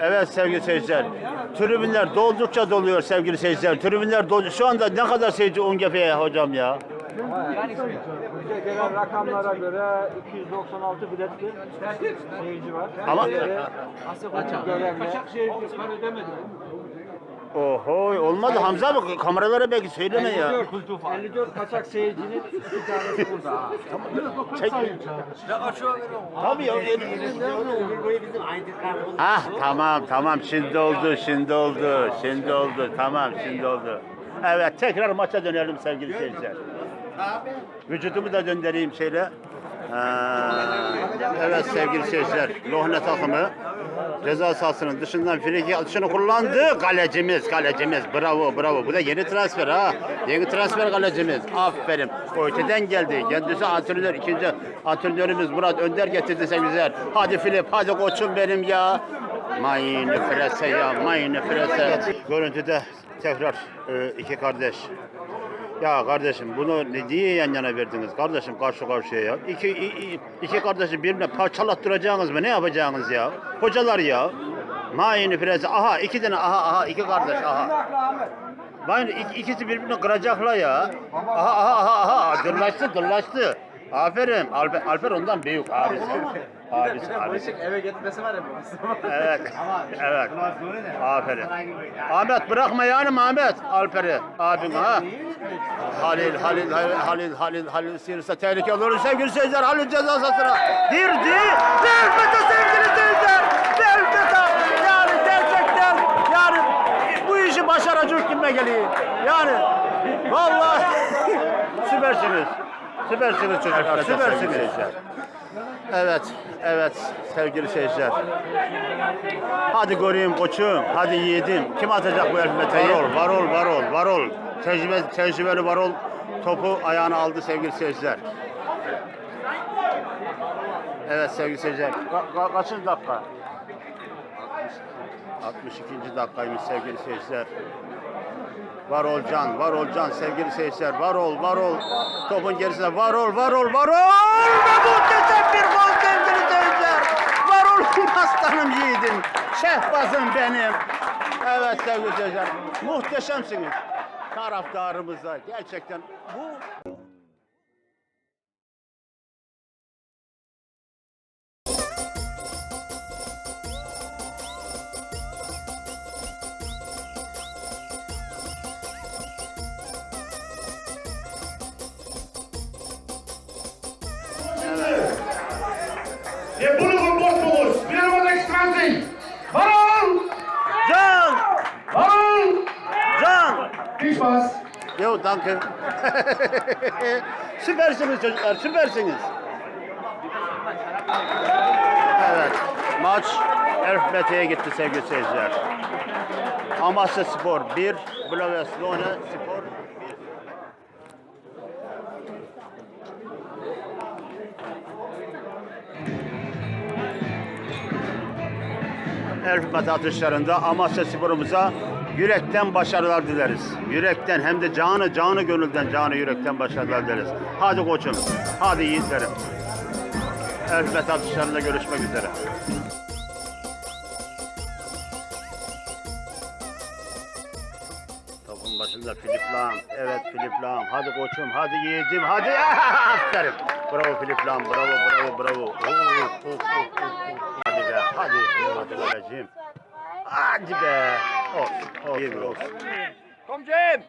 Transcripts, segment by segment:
Evet sevgili seyirciler. Tribünler doldukça doluyor sevgili seyirciler. Tribünler dolu. Şu anda ne kadar seyirci Ungefe'ye hocam ya? Bize gelen rakamlara göre 296 biletli seyirci var. Ama- Görenle. Kaçak seyirci para demedim. Oho olmadı Hamza abi kameralara belki söyleme ya. 54, 54 kaçak seyircinin iki tanesi burada. ha. Çek. Tabii ya. Ah tamam tamam şimdi oldu şimdi oldu şimdi oldu tamam şimdi oldu. Evet tekrar maça dönelim sevgili seyirciler. Vücudumu da döndüreyim şeyle. Ha, evet sevgili seyirciler. Lohne takımı ceza sahasının dışından friki atışını kullandı. Kalecimiz, kalecimiz. Bravo, bravo. Bu da yeni transfer ha. Yeni transfer kalecimiz. Aferin. Öteden geldi. Kendisi antrenör. ikinci antrenörümüz Murat Önder getirdi sevgililer. Hadi Filip, hadi koçum benim ya. Mayını frese ya, mayını frese. Görüntüde tekrar e, iki kardeş. Ya kardeşim bunu ne diye yan yana verdiniz kardeşim karşı karşıya ya? İki, i- i- iki kardeşi birbirine parçalattıracaksınız mı? Ne yapacaksınız ya? Hocalar ya. Mayını presi. Aha iki tane aha aha iki kardeş aha. İk- ikisi birbirini kıracaklar ya. Aha aha aha aha dırlaştı dırlaştı. Aferin Alper, Alper ondan büyük abisi. Abisi abisi. eve gitmesi var ya Evet. Evet. Aferin. Ahmet bırakma yani Ahmet. Alper'i. Abin ha. Halil, Halil, Halil, Halil, Halil, Halil sıyırırsa tehlike olur. Sevgili seyirciler Halil ceza sahasına girdi. Delpete sevgili seyirciler. Delpete. Yani gerçekten yani bu işi başaracak kime geliyor. Yani vallahi süpersiniz. Süpersiniz çocuklar. Süpersiniz. Evet, evet sevgili seyirciler. Hadi göreyim koçum, hadi yiğidim. Kim atacak bu elmeteyi? Varol, varol, varol, varol. Tecrübe, tecrübeli varol topu ayağına aldı sevgili seyirciler. Evet sevgili seyirciler. Ka- ka- kaçıncı dakika? 62. dakikaymış sevgili seyirciler. Var ol can, var ol can sevgili seyirciler. Var ol, var ol. Topun gerisinde var ol, var ol, var ol. Ve muhteşem bir gol sevgili seyirciler. Var ol aslanım yiğidim. Şehbazım benim. Evet sevgili seyirciler. Muhteşemsiniz. Taraftarımıza gerçekten bu Yo danke. süpersiniz çocuklar, süpersiniz. Evet, maç Erfmete'ye gitti sevgili seyirciler. Amasya Spor 1, Blaveslone Spor 1. Erfmete atışlarında Amasya Spor'umuza yürekten başarılar dileriz. Yürekten hem de canı canı gönülden canı yürekten başarılar dileriz. Hadi koçum, hadi yiğitlerim. Erfmet atışlarında görüşmek üzere. Topun başında Filip Lam. Evet Filip Lam. Hadi koçum, hadi yiğidim, hadi. Aferin. Bravo Filip Lam, bravo, bravo, bravo. Of, of, of, of, of. Hadi be, hadi. Hadi babacığım. Hadi be. Olsun, olsun, olsun. Kom Cem!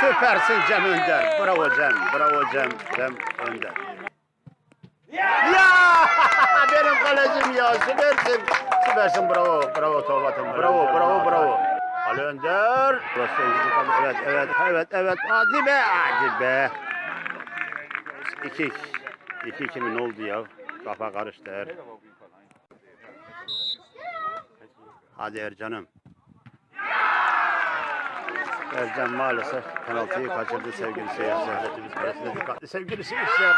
Süpersin Cem Önder. Bravo Cem, bravo Cem, Cem Önder. Ya! Benim kalecim ya, süpersin. Süpersin, bravo, bravo Tolgat'ım. Bravo, bravo, bravo. Ali Önder. Evet, evet, evet, evet. Hadi be, hadi be. İki, iki kimin oldu ya? Kafa karıştı her. Hadi Ercan'ım. Ercan maalesef penaltıyı kaçırdı sevgili seyirciler. Dikkatli sevgili seyirciler.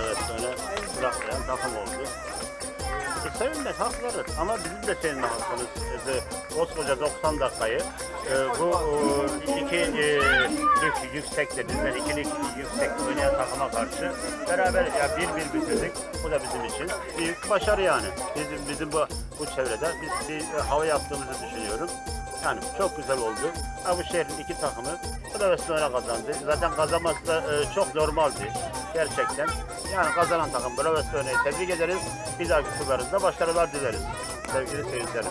Evet böyle bıraklayan takım oldu. Sevinmek hakları ama bizim de sevinmek hakkımız. E, koskoca 90 dakikayı e, bu e, iki e, lig yüksekte bizden iki lig yüksek oynayan takıma karşı beraber ya bir bir bitirdik. Bu da bizim için büyük başarı yani. Bizim bizim bu bu çevrede biz bir hava yaptığımızı düşünüyorum. Yani çok güzel oldu. Bu şehrin iki takımı Blaveston'a kazandı. Zaten kazanması da e, çok normaldi. Gerçekten. Yani kazanan takım Blaveston'u tebrik ederiz. Bir dahaki turlarında başarılar dileriz. Sevgili seyircilerim.